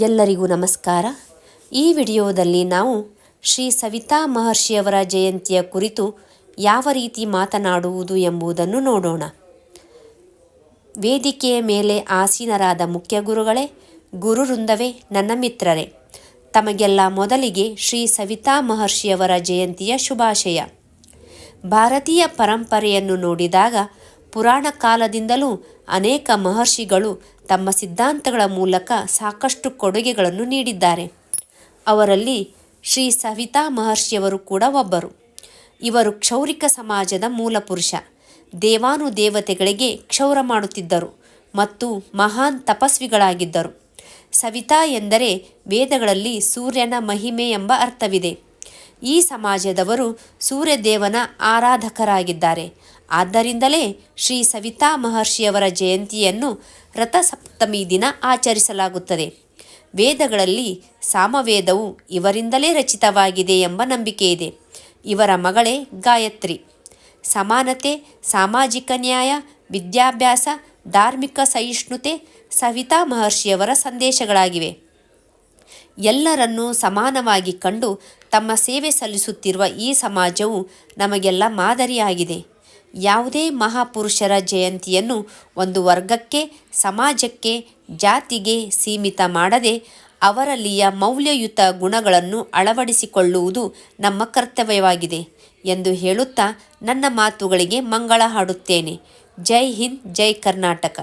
ಎಲ್ಲರಿಗೂ ನಮಸ್ಕಾರ. ಈ ವಿಡಿಯೋದಲ್ಲಿ ನಾವು ಶ್ರೀ ಸವಿತಾ ಮಹರ್ಷಿಯವರ ಜಯಂತಿಯ ಕುರಿತು ಯಾವ ರೀತಿ ಮಾತನಾಡುವುದು ಎಂಬುದನ್ನು ನೋಡೋಣ. ವೇದಿಕೆಯ ಮೇಲೆ ಆಸೀನರಾದ ಮುಖ್ಯ ಗುರುಗಳೇ ಗುರುವೃಂದವೇ ನನ್ನ ಮಿತ್ರರೇ, ತಮಗೆಲ್ಲ ಮೊದಲಿಗೆ ಶ್ರೀ ಸವಿತಾ ಮಹರ್ಷಿಯವರ ಜಯಂತಿಯ ಶುಭಾಶಯ. ಭಾರತೀಯ ಪರಂಪರೆಯನ್ನು ನೋಡಿದಾಗ ಪುರಾಣ ಕಾಲದಿಂದಲೂ ಅನೇಕ ಮಹರ್ಷಿಗಳು ತಮ್ಮ ಸಿದ್ಧಾಂತಗಳ ಮೂಲಕ ಸಾಕಷ್ಟು ಕೊಡುಗೆಗಳನ್ನು ನೀಡಿದ್ದಾರೆ. ಅವರಲ್ಲಿ ಶ್ರೀ ಸವಿತಾ ಮಹರ್ಷಿಯವರು ಕೂಡ ಒಬ್ಬರು. ಇವರು ಕ್ಷೌರಿಕ ಸಮಾಜದ ಮೂಲಪುರುಷ ದೇವಾನುದೇವತೆಗಳಿಗೆ ಕ್ಷೌರ ಮಾಡುತ್ತಿದ್ದರು ಮತ್ತು ಮಹಾನ್ ತಪಸ್ವಿಗಳಾಗಿದ್ದರು. ಸವಿತಾ ಎಂದರೆ ವೇದಗಳಲ್ಲಿ ಸೂರ್ಯನ ಮಹಿಮೆ ಎಂಬ ಅರ್ಥವಿದೆ. ಈ ಸಮಾಜದವರು ಸೂರ್ಯದೇವನ ಆರಾಧಕರಾಗಿದ್ದಾರೆ. ಆದ್ದರಿಂದಲೇ ಶ್ರೀ ಸವಿತಾ ಮಹರ್ಷಿಯವರ ಜಯಂತಿಯನ್ನು ರಥಸಪ್ತಮಿ ದಿನ ಆಚರಿಸಲಾಗುತ್ತದೆ. ವೇದಗಳಲ್ಲಿ ಸಾಮವೇದವು ಇವರಿಂದಲೇ ರಚಿತವಾಗಿದೆ ಎಂಬ ನಂಬಿಕೆ ಇದೆ. ಇವರ ಮಗಳೇ ಗಾಯತ್ರಿ. ಸಮಾನತೆ, ಸಾಮಾಜಿಕ ನ್ಯಾಯ, ವಿದ್ಯಾಭ್ಯಾಸ, ಧಾರ್ಮಿಕ ಸಹಿಷ್ಣುತೆ ಸವಿತಾ ಮಹರ್ಷಿಯವರ ಸಂದೇಶಗಳಾಗಿವೆ. ಎಲ್ಲರನ್ನೂ ಸಮಾನವಾಗಿ ಕಂಡು ತಮ್ಮ ಸೇವೆ ಸಲ್ಲಿಸುತ್ತಿರುವ ಈ ಸಮಾಜವು ನಮಗೆಲ್ಲ ಮಾದರಿಯಾಗಿದೆ. ಯಾವುದೇ ಮಹಾಪುರುಷರ ಜಯಂತಿಯನ್ನು ಒಂದು ವರ್ಗಕ್ಕೆ, ಸಮಾಜಕ್ಕೆ, ಜಾತಿಗೆ ಸೀಮಿತ ಮಾಡದೆ ಅವರಲ್ಲಿಯ ಮೌಲ್ಯಯುತ ಗುಣಗಳನ್ನು ಅಳವಡಿಸಿಕೊಳ್ಳುವುದು ನಮ್ಮ ಕರ್ತವ್ಯವಾಗಿದೆ ಎಂದು ಹೇಳುತ್ತಾ ನನ್ನ ಮಾತುಗಳಿಗೆ ಮಂಗಳ ಹಾಡುತ್ತೇನೆ. ಜೈ ಹಿಂದ್, ಜೈ ಕರ್ನಾಟಕ.